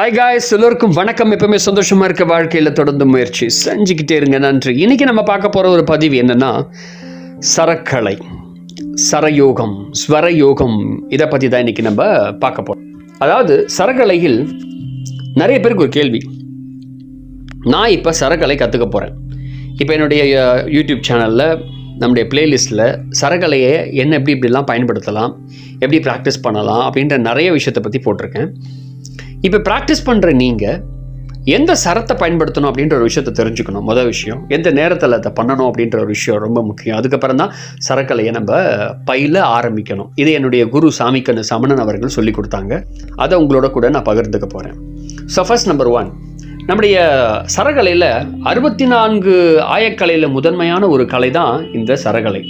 Hi guys எல்லோருக்கும் வணக்கம். எப்பவுமே சந்தோஷமா இருக்க வாழ்க்கையில் தொடர்ந்து முயற்சி. செஞ்சுக்கிட்டே இருங்க நன்றி. இன்னைக்கு நம்ம பார்க்க போகிற ஒரு பதிவு என்னன்னா சரக்கலை சரயோகம் ஸ்வரயோகம். இதை பற்றி தான் இன்னைக்கு நம்ம பார்க்க போகிறோம் அதாவது சரக்கலையில் நிறைய பேருக்கு ஒரு கேள்வி. நான் இப்போ சரக்கலை கற்றுக்க போகிறேன் இப்போ என்னுடைய யூடியூப் சேனலில் நம்முடைய பிளேலிஸ்ட்டில் சரகலையை என்ன எப்படி இப்படிலாம் பயன்படுத்தலாம் எப்படி ப்ராக்டிஸ் பண்ணலாம் அப்படின்ற நிறைய விஷயத்தை பற்றி போட்டிருக்கேன். இப்போ ப்ராக்டிஸ் பண்ணுற நீங்கள் எந்த சரத்தை பயன்படுத்தணும் அப்படின்ற ஒரு விஷயத்தை தெரிஞ்சுக்கணும். முதல் விஷயம் எந்த நேரத்தில் அதை பண்ணணும் அப்படின்ற ஒரு விஷயம் ரொம்ப முக்கியம். அதுக்கப்புறம் தான் சரக்கலையை நம்ம பயில ஆரம்பிக்கணும். இது என்னுடைய குரு சாமிக்கண்ணு சமணன் அவர்கள் சொல்லி கொடுத்தாங்க. அதை உங்களோட கூட நான் பகிர்ந்துக்க போகிறேன் ஸோ ஃபர்ஸ்ட் நம்பர் ஒன் நம்முடைய சரகலையில் அறுபத்தி நான்கு ஆயக்கலையில் முதன்மையான ஒரு கலை தான் இந்த சரகலை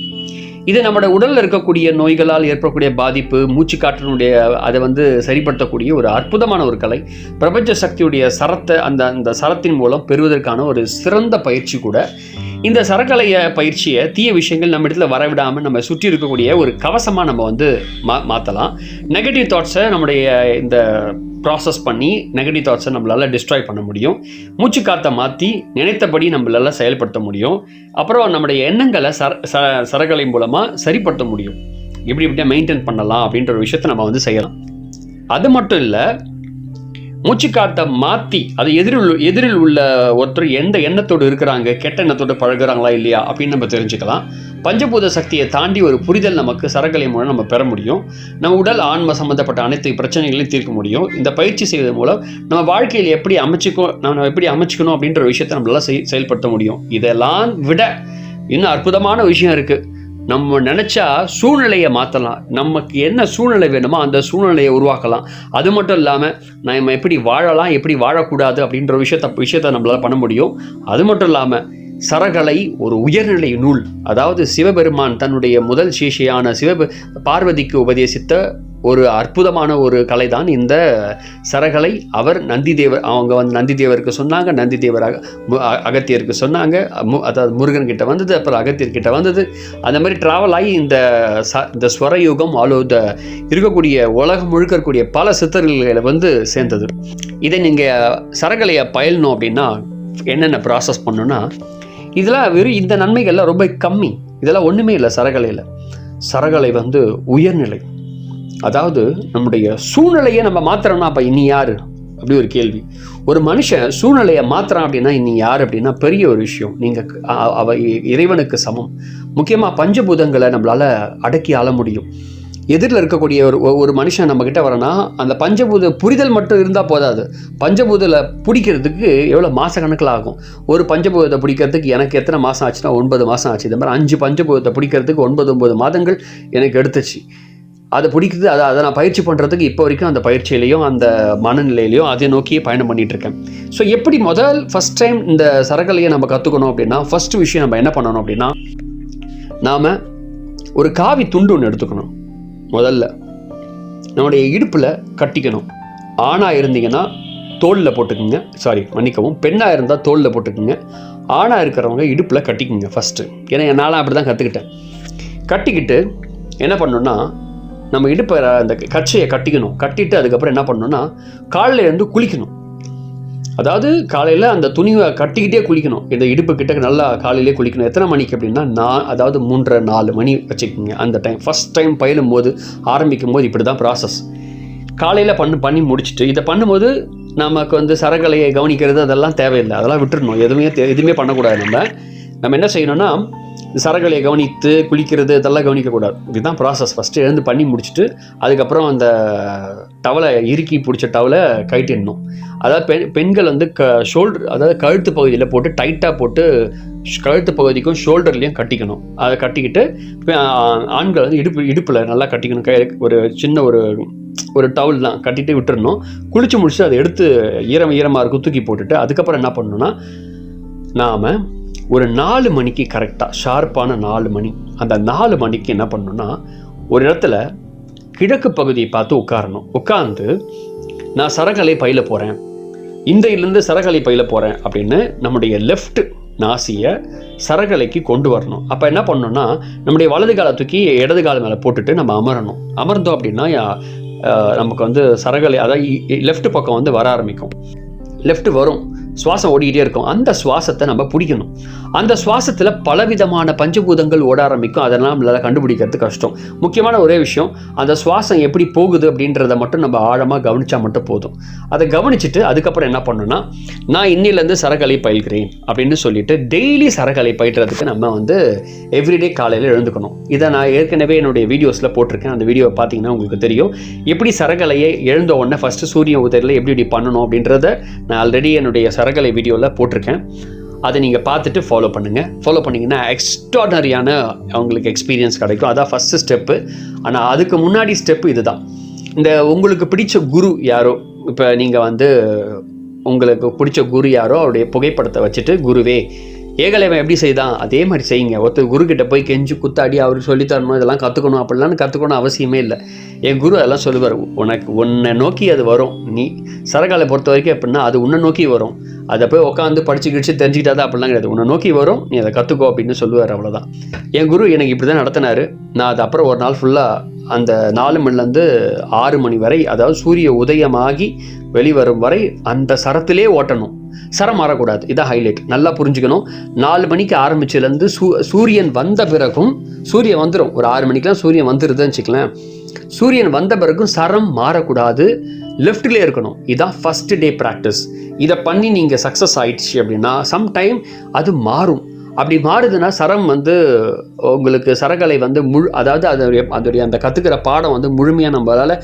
இது நம்மளோட உடலில் இருக்கக்கூடிய நோய்களால் ஏற்படக்கூடிய பாதிப்பு மூச்சுக்காற்றினுடைய அதை வந்து சரிப்படுத்தக்கூடிய ஒரு அற்புதமான ஒரு கலை. பிரபஞ்ச சக்தியுடைய சரத்தை அந்த அந்த சரத்தின் மூலம் பெறுவதற்கான ஒரு சிறந்த பயிற்சி கூட இந்த சரக்கலைய பயிற்சியை தீய விஷயங்கள் நம்ம இடத்துல வரவிடாமல் நம்ம சுற்றி இருக்கக்கூடிய ஒரு கவசமாக நம்ம வந்து மா மாற்றலாம் நெகட்டிவ் தாட்ஸை நம்முடைய இந்த ப்ராசஸ் பண்ணி நெகட்டிவ் தாட்ஸை நம்மளால் டிஸ்ட்ராய் பண்ண முடியும். மூச்சு காற்றை மாற்றி நினைத்தபடி நம்மளால் செயல்படுத்த முடியும். அப்புறம் நம்முடைய எண்ணங்களை சர ச சரகலை மூலமாக சரிப்படுத்த முடியும். எப்படி இப்படியே மெயின்டைன் பண்ணலாம் அப்படின்ற ஒரு விஷயத்தை நம்ம வந்து செய்யலாம். அது மட்டும் இல்லை மூச்சு காற்றை மாற்றி அது எதிரில் எதிரில் உள்ள ஒருத்தர் எந்த எண்ணத்தோடு இருக்கிறாங்க கெட்ட எண்ணத்தோடு பழகுறாங்களா இல்லையா அப்படின்னு நம்ம தெரிஞ்சுக்கலாம். பஞ்சபூத சக்தியை தாண்டி ஒரு புரிதல் நமக்கு சரக்கலை மூலம் நம்ம பெற முடியும். நம்ம உடல் ஆன்ம சம்பந்தப்பட்ட அனைத்து பிரச்சனைகளையும் தீர்க்க முடியும். இந்த பயிற்சி செய்வதன் மூலம் நம்ம வாழ்க்கையில் எப்படி அமைச்சுக்கோ நம்ம எப்படி அமைச்சுக்கணும் அப்படின்ற ஒரு விஷயத்தை நம்மளால் செய் செயல்படுத்த முடியும். இதெல்லாம் விட இன்னும் அற்புதமான விஷயம் இருக்குது நம்ம நினச்சா சூழ்நிலையை மாற்றலாம் நமக்கு என்ன சூழ்நிலை வேணுமோ அந்த சூழ்நிலையை உருவாக்கலாம். அது மட்டும் இல்லாமல் நம்ம எப்படி வாழலாம் எப்படி வாழக்கூடாது அப்படின்ற விஷயத்த விஷயத்தை நம்மளால் பண்ண முடியும். அது மட்டும் இல்லாமல் சரகலை ஒரு உயர்நிலை நூல். அதாவது சிவபெருமான் தன்னுடைய முதல் சீஷையான சிவ பார்வதிக்கு உபதேசித்த ஒரு அற்புதமான ஒரு கலை தான் இந்த சரகலை. அவர் நந்தி தேவர் அவங்க வந்து நந்தி தேவருக்கு சொன்னாங்க நந்தி தேவர் அகத்தியருக்கு சொன்னாங்க மு- அதாவது முருகன் கிட்ட வந்தது அப்புறம் அகத்தியர் கிட்ட வந்தது. அந்த மாதிரி ட்ராவல் ஆகி இந்த ச இந்த ஸ்வரயுகம் ஆல் த இருக்கக்கூடிய உலகம் முழுக்க இருக்கக்கூடிய பல சித்தர்களை வந்து சேர்ந்தது. இதை நீங்கள் சரகலையை பயிலணும் அப்படின்னா என்னென்ன ப்ராசஸ் பண்ணணும்னா இதெல்லாம் வெறும் இந்த நன்மைகள்லாம் ரொம்ப கம்மி. இதெல்லாம் ஒன்றுமே இல்லை சரகலையில். சரகலை வந்து உயர்நிலை. அதாவது நம்முடைய சூழ்நிலையை நம்ம மாத்திரம்னா அப்போ இனி யார்? அப்படி ஒரு கேள்வி. ஒரு மனுஷன் சூழ்நிலையை மாத்திரம் அப்படின்னா இனி யார் அப்படின்னா பெரிய ஒரு விஷயம். நீங்கள் அவ இறைவனுக்கு சமம். முக்கியமாக பஞ்சபூதங்களை நம்மளால் அடக்கி ஆள முடியும். எதிரில் இருக்கக்கூடிய ஒரு ஒ- ஒரு மனுஷன் நம்மக்கிட்ட வரனா அந்த பஞ்சபூத புரிதல் மட்டும் இருந்தால் போதாது. பஞ்சபூதில் பிடிக்கிறதுக்கு எவ்வளோ மாத கணக்கில் ஆகும்? ஒரு பஞ்சபூதத்தை பிடிக்கிறதுக்கு எனக்கு எத்தனை மாதம் ஆச்சுன்னா ஒன்பது மாதம் ஆச்சு. இந்த மாதிரி அஞ்சு பஞ்சபூதத்தை பிடிக்கிறதுக்கு ஒன்பது ஒன்பது மாதங்கள் எனக்கு எடுத்துச்சு. அதை பிடிக்குது அதை அதை நான் பயிற்சி பண்ணுறதுக்கு இப்போ வரைக்கும் அந்த பயிற்சியிலையும் அந்த மனநிலையிலையும் அதை நோக்கியே பயணம் பண்ணிகிட்ருக்கேன் ஸோ எப்படி முதல் ஃபஸ்ட் டைம் இந்த சரகலையை நம்ம கற்றுக்கணும் அப்படின்னா ஃபஸ்ட் விஷயம் நம்ம என்ன பண்ணணும் அப்படின்னா நாம் ஒரு காவி துண்டு ஒன்று எடுத்துக்கணும் முதல்ல. நம்முடைய இடுப்பில் கட்டிக்கணும். ஆணாக இருந்தீங்கன்னா தோளில் போட்டுக்குங்க. சாரி மன்னிக்கவும் பெண்ணாக இருந்தால் தோளில் போட்டுக்குங்க. ஆணாக இருக்கிறவங்க இடுப்பில் கட்டிக்குங்க ஃபஸ்ட்டு ஏன்னா என்னால் அப்படி தான் கற்றுக்கிட்டேன் கட்டிக்கிட்டு என்ன பண்ணணுன்னா நம்ம இடுப்பை அந்த கச்சையை கட்டிக்கணும். கட்டிட்டு அதுக்கப்புறம் என்ன பண்ணணும்னா காலையில இருந்து குளிக்கணும். அதாவது காலையில் அந்த துணியை கட்டிக்கிட்டே குளிக்கணும். இந்த இடுப்பு கிட்ட நல்லா காலையிலே குளிக்கணும். எத்தனை மணிக்கு அப்படின்னா நான் அதாவது மூன்றரை நாலு மணி வச்சுக்கோங்க. அந்த டைம் ஃபஸ்ட் டைம் பயிலும் போது ஆரம்பிக்கும் போது இப்படி தான் ப்ராசஸ் காலையில் பண்ணு பண்ணி முடிச்சுட்டு இதை பண்ணும்போது நமக்கு வந்து சரகலையை கவனிக்கிறது அதெல்லாம் தேவையில்லை. அதெல்லாம் விட்டுறணும். எதுவுமே எதுவுமே பண்ணக்கூடாது நம்ம. நம்ம என்ன செய்யணும்னா சரகளை கவனித்து குளிக்கிறது இதெல்லாம் கவனிக்கக்கூடாது. இதுதான் ப்ராசஸ் ஃபஸ்ட்டு எழுந்து பண்ணி முடிச்சுட்டு அதுக்கப்புறம் அந்த டவலை இறுக்கி பிடிச்ச டவலை கைட்டிடணும் அதாவது பெண் பெண்கள் வந்து க ஷோல்டர் அதாவது கழுத்து பகுதியில் போட்டு டைட்டாக போட்டு ஷ்- கழுத்து பகுதிக்கும் ஷோல்டர்லேயும் கட்டிக்கணும். அதை கட்டிக்கிட்டு ஆண்கள் வந்து இடுப்பு இடுப்பில் நல்லா கட்டிக்கணும். கை ஒரு சின்ன ஒரு ஒரு டவுல் தான் கட்டிட்டு விட்டுறணும். குளிச்சு முடிச்சுட்டு அதை எடுத்து ஈரம் ஈரமாக இருக்கும் தூக்கி போட்டுட்டு அதுக்கப்புறம் என்ன பண்ணணும்னா நாம் ஒரு நாலு மணிக்கு கரெக்டாக ஷார்ப்பான நாலு மணி. அந்த நாலு மணிக்கு என்ன பண்ணணும்னா ஒரு இடத்துல கிழக்கு பகுதியை பார்த்து உட்காரணும். உட்காந்து நான் சரகலை பயில போகிறேன் இந்தையிலேருந்து சரகலை பயில போகிறேன் அப்படின்னு நம்முடைய லெஃப்ட் நாசியை சரகலைக்கு கொண்டு வரணும். அப்போ என்ன பண்ணணும்னா நம்முடைய வலது காலை தூக்கி இடது கால மேலே போட்டுட்டு நம்ம அமரணும். அமர்ந்தோம் அப்படின்னா நமக்கு வந்து சரகலை அதாவது லெஃப்ட் பக்கம் வந்து வர ஆரம்பிக்கும். லெஃப்ட் வரும். சுவாசம் ஓடிக்கிட்டே இருக்கும். அந்த சுவாசத்தை நம்ம பிடிக்கணும். அந்த சுவாசத்தில் பலவிதமான பஞ்சபூதங்கள் ஓட ஆரம்பிக்கும். அதெல்லாம் நம்மளால் கண்டுபிடிக்கிறது கஷ்டம். முக்கியமான ஒரே விஷயம் அந்த சுவாசம் எப்படி போகுது அப்படின்றத மட்டும் நம்ம ஆழமாக கவனிச்சா மட்டும் போதும். அதை கவனிச்சுட்டு அதுக்கப்புறம் என்ன பண்ணணும்னா நான் இன்னிலேருந்து சரகலை பயில்கிறேன் அப்படின்னு சொல்லிட்டு டெய்லி சரகலை பயில்றதுக்கு நம்ம வந்து எவ்ரிடே காலையில் எழுந்துக்கணும். இதை நான் ஏற்கனவே என்னுடைய வீடியோஸில் போட்டிருக்கேன். அந்த வீடியோவை பார்த்தீங்கன்னா உங்களுக்கு தெரியும். எப்படி சரகலையை எழுந்த உடனே ஃபஸ்ட்டு சூரிய உதயத்தில் எப்படி இப்படி பண்ணணும் அப்படின்றத நான் ஆல்ரெடி என்னுடைய சரகலை வீடியோவில் போட்டிருக்கேன். அதை நீங்கள் பார்த்துட்டு ஃபாலோ பண்ணுங்கள் ஃபாலோ பண்ணிங்கன்னா எக்ஸ்ட்ராடனரியான அவங்களுக்கு எக்ஸ்பீரியன்ஸ் கிடைக்கும். அதான் ஃபஸ்ட்டு ஸ்டெப்பு ஆனால் அதுக்கு முன்னாடி ஸ்டெப்பு இதுதான். இந்த உங்களுக்கு பிடிச்ச குரு யாரோ இப்போ நீங்கள் வந்து உங்களுக்கு பிடிச்ச குரு யாரோ அவருடைய புகைப்படத்தை வச்சுட்டு குருவே ஏகலைவன் எப்படி செய்தான்? அதே மாதிரி செய்யுங்க. ஒருத்தர் குரு போய் கெஞ்சி குத்தாடி அவர் சொல்லித்தரணும் இதெல்லாம் கற்றுக்கணும் அப்படிலாம் கற்றுக்கணும் அவசியமே இல்லை. என் குரு அதெல்லாம் சொல்லுவார் உனக்கு உன்னை நோக்கி அது வரும். நீ சரகாலை பொறுத்த வரைக்கும் எப்படின்னா அது உன்னை நோக்கி வரும். அதை போய் உட்காந்து படிச்சு கிடிச்சு தெரிஞ்சுக்கிட்டாதான் அப்படிலாம் கிடையாது. உன்னை நோக்கி வரும் நீ அதை கற்றுக்கோ அப்படின்னு சொல்லுவார் அவ்வளோதான் என் குரு எனக்கு இப்படி தான் நடத்தினார். நான் அது அப்புறம் ஒரு நாள் ஃபுல்லாக அந்த நாலு மணிலேருந்து ஆறு மணி வரை அதாவது சூரிய உதயமாகி வெளிவரும் வரை அந்த சரத்திலே ஓட்டணும். சரம் மாறக்கூடாது. இதான் ஹைலைட் நல்லா புரிஞ்சுக்கணும். நாலு மணிக்கு ஆரம்பிச்சதுலேருந்து சூ சூரியன் வந்த பிறகும் சூரியன் வந்துடும் ஒரு ஆறு மணிக்கெலாம் சூரியன் வந்துடுதுன்னு வச்சுக்கலாம் சூரியன் வந்த பிறகும் சரம் மாறக்கூடாது. லெஃப்டில் இருக்கணும். இதான் ஃபஸ்ட் டே ப்ராக்டிஸ் இதை பண்ணி நீங்கள் சக்ஸஸ் ஆயிடுச்சு அப்படின்னா சம்டைம் அது மாறும். அப்படி மாறுதுன்னா சரம் வந்து உங்களுக்கு சரகலை வந்து முழு அதாவது அதனுடைய அதோடைய அந்த கற்றுக்கிற பாடம் வந்து முழுமையாக நம்மளால்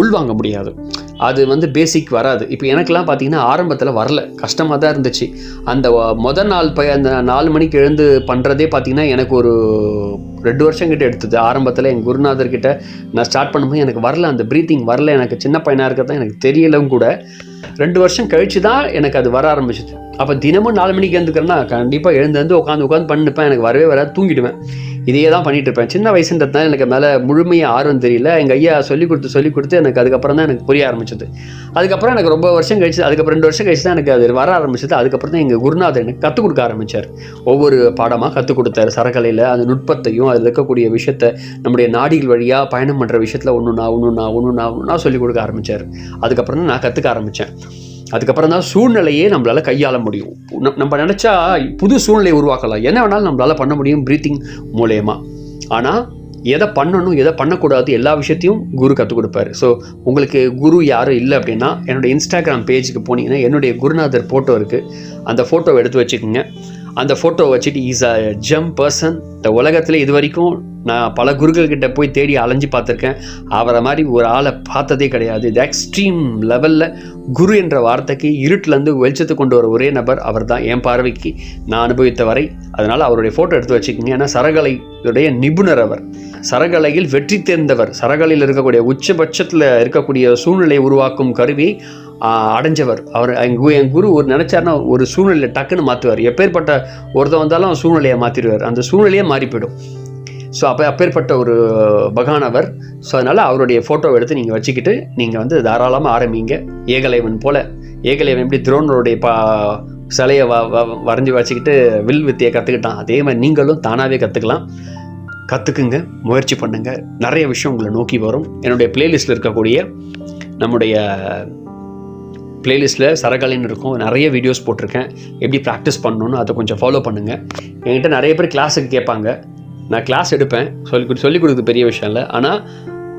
உள்வாங்க முடியாது. அது வந்து பேசிக் வராது. இப்போ எனக்கெல்லாம் பார்த்தீங்கன்னா ஆரம்பத்தில் வரல. கஷ்டமாக தான் இருந்துச்சு. அந்த வ- நாள் ப அந்த நாலு மணிக்கு எழுந்து பண்ணுறதே பார்த்தீங்கன்னா எனக்கு ஒரு ரெண்டு வருஷம் கிட்ட எடுத்தது. ஆரம்பத்தில் என் குருநாதர் கிட்ட நான் ஸ்டார்ட் பண்ணும்போது எனக்கு வரல. அந்த ப்ரீத்திங் வரல. எனக்கு சின்ன பையனாக இருக்கிறது எனக்கு தெரியலும் கூட. ரெண்டு வருஷம் கழிச்சு தான் எனக்கு அது வர ஆரம்பிச்சிச்சு அப்போ தினமும் நாலு மணிக்கு எழுந்துக்கிறேன்னா கண்டிப்பாக எழுந்து வந்து உட்காந்து உட்காந்து பண்ணிப்பேன். எனக்கு வரவே வராது தூங்கிடுவேன். இதையே தான் பண்ணிட்டு இருப்பேன் சின்ன வயசுன்றதுனால எனக்கு மேலே முழுமையாக ஆர்வம் தெரியல. எங்கள் ஐயா சொல்லி கொடுத்து சொல்லி கொடுத்து எனக்கு அதுக்கப்புறம் தான் எனக்கு புரிய ஆரம்பிச்சது. அதுக்கப்புறம் எனக்கு ரொம்ப வருஷம் கழிச்சு அதுக்கப்புறம் ரெண்டு வருஷம் கழிச்சு தான் எனக்கு அது வர ஆரம்பிச்சது. அதுக்கப்புறம் தான் எங்கள் குருநாதர் எனக்கு கற்றுக் கொடுக்க ஆரம்பித்தார் ஒவ்வொரு பாடமாக கற்றுக் கொடுத்தாரு. சரக்கலையில் அந்த நுட்பத்தையும் அதில் இருக்கக்கூடிய விஷயத்தை நம்முடைய நாடிகள் வழியாக பயணம் பண்ணுற விஷயத்தில் ஒன்றுனா ஒன்றுனா ஒன்றுனா ஒன்றா சொல்லிக் கொடுக்க ஆரம்பித்தார் அதுக்கப்புறம் தான் நான் கற்றுக்க ஆரம்பித்தேன் அதுக்கப்புறம் தான் சூழ்நிலையே நம்மளால் கையாள முடியும். நம்- நம்ம நினச்சா புது சூழ்நிலையை உருவாக்கலாம். என்ன வேணாலும் நம்மளால் பண்ண முடியும் ப்ரீத்திங் மூலயமா. ஆனால் எதை பண்ணணும் எதை பண்ணக்கூடாது எல்லா விஷயத்தையும் குரு கற்றுக் கொடுப்பாரு. ஸோ உங்களுக்கு குரு யாரும் இல்லை அப்படின்னா என்னுடைய இன்ஸ்டாகிராம் பேஜுக்கு போனீங்கன்னா என்னுடைய குருநாதர் ஃபோட்டோ இருக்குது அந்த ஃபோட்டோவை எடுத்து வச்சுக்கோங்க. அந்த ஃபோட்டோ வச்சுட்டு இஸ் அ ஜம் பர்சன் இந்த உலகத்தில் இது வரைக்கும் நான் பல குருக்கள்கிட்ட போய் தேடி அலைஞ்சு பார்த்துருக்கேன். அவரை மாதிரி ஒரு ஆளை பார்த்ததே கிடையாது. இது எக்ஸ்ட்ரீம் லெவலில் குரு என்ற வார்த்தைக்கு இருட்டிலேருந்து வெளிச்சத்தை கொண்டு வர ஒரே நபர் அவர் தான் என் பார்வைக்கு. நான் அனுபவித்த வரை அதனால் அவருடைய ஃபோட்டோ எடுத்து வச்சுக்கோங்க. ஏன்னா சரகலையுடைய நிபுணர் அவர். சரகலையில் வெற்றி தேர்ந்தவர். சரகலையில் இருக்கக்கூடிய உச்சபட்சத்தில் இருக்கக்கூடிய சூழ்நிலையை உருவாக்கும் கருவி அடைஞ்சவர். அவர் என் என் குரு ஒரு நினச்சாருன்னா ஒரு சூழ்நிலையை டக்குன்னு மாற்றுவார் எப்பேற்பட்ட ஒருத்தன் வந்தாலும் சூழ்நிலையை மாற்றிடுவார் அந்த சூழ்நிலையே மாறி போயிடும் ஸோ அப்போ அப்பேற்பட்ட ஒரு பகானவர் ஸோ அதனால் அவருடைய ஃபோட்டோவை எடுத்து நீங்கள் வச்சுக்கிட்டு நீங்கள் வந்து தாராளமாக ஆரம்பிங்க. ஏகலைவன் போல். ஏகலைவன் எப்படி துரோணருடைய பா சிலையை வ வ- வரைஞ்சி வச்சுக்கிட்டு வில் வித்தியை கற்றுக்கிட்டான் அதே மாதிரி நீங்களும் தானாகவே கற்றுக்கலாம் கற்றுக்குங்க முயற்சி பண்ணுங்கள் நிறைய விஷயம் உங்களை நோக்கி வரும். என்னுடைய பிளேலிஸ்ட்டில் இருக்கக்கூடிய நம்முடைய பிளேலிஸ்ட்டில் சரகாலின்னு இருக்கும். நிறைய வீடியோஸ் போட்டிருக்கேன். எப்படி ப்ராக்டிஸ் பண்ணணும்னு அதை கொஞ்சம் ஃபாலோ பண்ணுங்கள் என்கிட்ட நிறைய பேர் கிளாஸுக்கு கேட்பாங்க. நான் கிளாஸ் எடுப்பேன். சொல்லி கொடு சொல்லிக் கொடுக்குறது பெரிய விஷயம் இல்லை. ஆனால்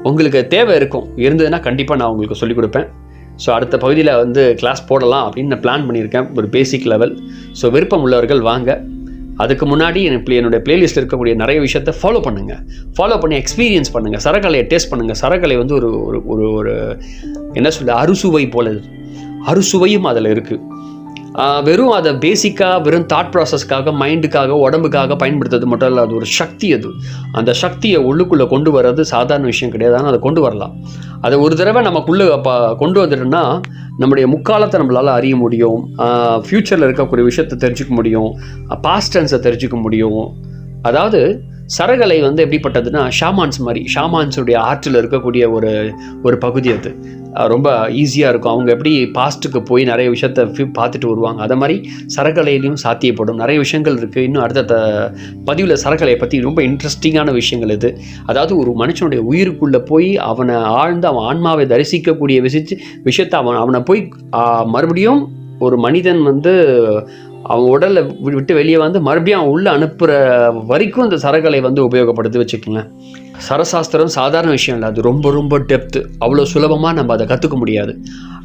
உங்களுக்கு தேவை இருக்கும். இருந்ததுன்னா கண்டிப்பாக நான் உங்களுக்கு சொல்லிக் கொடுப்பேன். ஸோ அடுத்த பகுதியில் வந்து கிளாஸ் போடலாம் அப்படின்னு நான் பிளான் பண்ணியிருக்கேன். ஒரு பேசிக் லெவல் ஸோ விருப்பம் உள்ளவர்கள் வாங்க. அதுக்கு முன்னாடி எனக்கு என்னுடைய பிளேலிஸ்ட்டில் இருக்கக்கூடிய நிறைய விஷயத்தை ஃபாலோ பண்ணுங்கள் ஃபாலோ பண்ணி எக்ஸ்பீரியன்ஸ் பண்ணுங்கள் சரகலையை டேஸ்ட் பண்ணுங்கள் சரகலை வந்து ஒரு ஒரு ஒரு ஒரு என்ன சொல்ல அறுசுவை போல அறுசுவையும் அதில் இருக்குது வெறும் அதை பேசிக்காக வெறும் தாட் ப்ராசஸ்க்காக மைண்டுக்காக உடம்புக்காக பயன்படுத்துறது மட்டும் இல்லை அது ஒரு சக்தி அது. அந்த சக்தியை உள்ளுக்குள்ளே கொண்டு வர்றது சாதாரண விஷயம் கிடையாது. ஆனால் அதை கொண்டு வரலாம். அதை ஒரு தடவை நமக்குள்ளே ப கொண்டு வந்துட்டோம்னா நம்முடைய முக்காலத்தை நம்மளால் அறிய முடியும். ஃப்யூச்சரில் இருக்கக்கூடிய விஷயத்தை தெரிஞ்சுக்க முடியும். பாஸ்ட் டென்ஸை தெரிஞ்சுக்க முடியும். அதாவது சரகலை வந்து எப்படிப்பட்டதுன்னா ஷாமான்ஸ் மாதிரி ஷாமான்ஸுடைய ஆற்றில் இருக்கக்கூடிய ஒரு ஒரு பகுதி அது. ரொம்ப ஈஸியாக இருக்கும். அவங்க எப்படி பாஸ்ட்டுக்கு போய் நிறைய விஷயத்த பார்த்துட்டு வருவாங்க. அதை மாதிரி சரகலையிலையும் சாத்தியப்படும். நிறைய விஷயங்கள் இருக்குது இன்னும் அடுத்த பதிவில் சரகலையை பற்றி ரொம்ப இன்ட்ரெஸ்டிங்கான விஷயங்கள் இது. அதாவது ஒரு மனுஷனுடைய உயிருக்குள்ளே போய் அவனை ஆழ்ந்து அவன் ஆன்மாவை தரிசிக்கக்கூடிய விசிச்சு விஷயத்தை அவன் அவனை போய் மறுபடியும் ஒரு மனிதன் வந்து அவங்க உடலை விட்டு வெளியே வந்து மறுபடியும் அவன் உள்ளே அனுப்புகிற வரைக்கும் இந்த சரகளை வந்து உபயோகப்படுத்தி வச்சுக்கோங்களேன். சரசாஸ்திரம் சாதாரண விஷயம் இல்லை. அது ரொம்ப ரொம்ப டெப்த்து அவ்வளோ சுலபமாக நம்ம அதை கற்றுக்க முடியாது.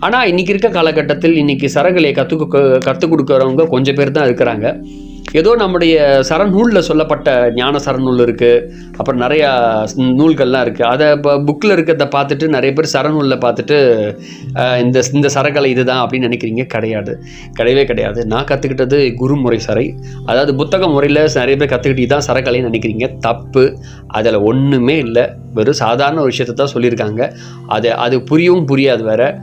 ஆனால் இன்றைக்கி இருக்க காலகட்டத்தில் இன்றைக்கி சரகளை கற்றுக்க கற்றுக் கொடுக்குறவங்க கொஞ்சம் பேர் தான் இருக்கிறாங்க. ஏதோ நம்முடைய சரநூலில் சொல்லப்பட்ட ஞான சரநூல் இருக்குது அப்புறம் நிறையா நூல்கள்லாம் இருக்குது அதை இப்போ புக்கில் இருக்கிறத பார்த்துட்டு நிறைய பேர் சரநூலில் பார்த்துட்டு இந்த இந்த சரகலை இதுதான் அப்படின்னு நினைக்கிறீங்க? கிடையாது. கிடையவே கிடையாது. நான் கற்றுக்கிட்டது குருமுறை சரை. அதாவது புத்தக முறையில் நிறைய பேர் கற்றுக்கிட்டு தான் சரகலைன்னு நினைக்கிறீங்க. தப்பு. அதில் ஒன்றுமே இல்லை. வெறும் சாதாரண ஒரு விஷயத்தை தான் சொல்லியிருக்காங்க. அது அது புரியவும் புரியாது வேற.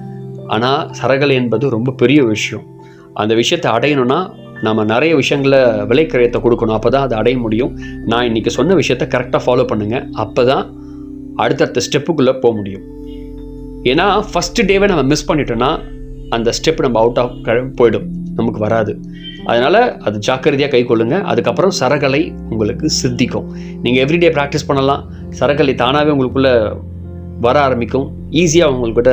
ஆனால் சரகலை என்பது ரொம்ப பெரிய விஷயம். அந்த விஷயத்தை அடையணும்னா நம்ம நிறைய விஷயங்களை விலைக்கரையத்தை கொடுக்கணும். அப்போ தான் அதை அடைய முடியும். நான் இன்றைக்கி சொன்ன விஷயத்தை கரெக்டாக ஃபாலோ பண்ணுங்கள் அப்போ தான் அடுத்தடுத்த ஸ்டெப்புக்குள்ளே போக முடியும். ஏன்னா ஃபஸ்ட்டு டேவே நம்ம மிஸ் பண்ணிட்டோன்னா அந்த ஸ்டெப் நம்ம அவுட் ஆஃப் போயிடும். நமக்கு வராது. அதனால் அது ஜாக்கிரதையாக கை கொள்ளுங்கள் அதுக்கப்புறம் சரகலை உங்களுக்கு சித்திக்கும். நீங்கள் எவ்ரிடே ப்ராக்டிஸ் பண்ணலாம். சரகலை தானாகவே உங்களுக்குள்ளே வர ஆரம்பிக்கும். ஈஸியாக உங்கள்கிட்ட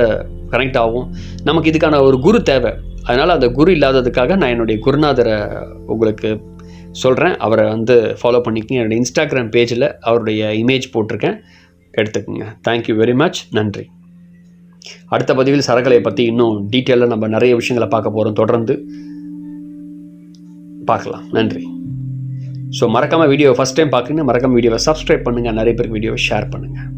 கனெக்ட் ஆகும். நமக்கு இதுக்கான ஒரு குரு தேவை. அதனால் அந்த குரு இல்லாததுக்காக நான் என்னுடைய குருநாதரை உங்களுக்கு சொல்கிறேன் அவரை வந்து ஃபாலோ பண்ணிக்கங்க. என்னுடைய இன்ஸ்டாகிராம் பேஜில் அவருடைய இமேஜ் போட்டிருக்கேன். எடுத்துக்கோங்க. தேங்க்யூ வெரி மச் நன்றி. அடுத்த பதிவில் சரகலையை பற்றி இன்னும் டீட்டெயிலாக நம்ம நிறைய விஷயங்களை பார்க்க போகிறோம் தொடர்ந்து பார்க்கலாம். நன்றி. ஸோ மறக்காமல் வீடியோ ஃபஸ்ட் டைம் பார்க்குறீங்கன்னா மறக்காமல் வீடியோவை சப்ஸ்கிரைப் பண்ணுங்கள் நிறைய பேருக்கு வீடியோவை ஷேர் பண்ணுங்கள்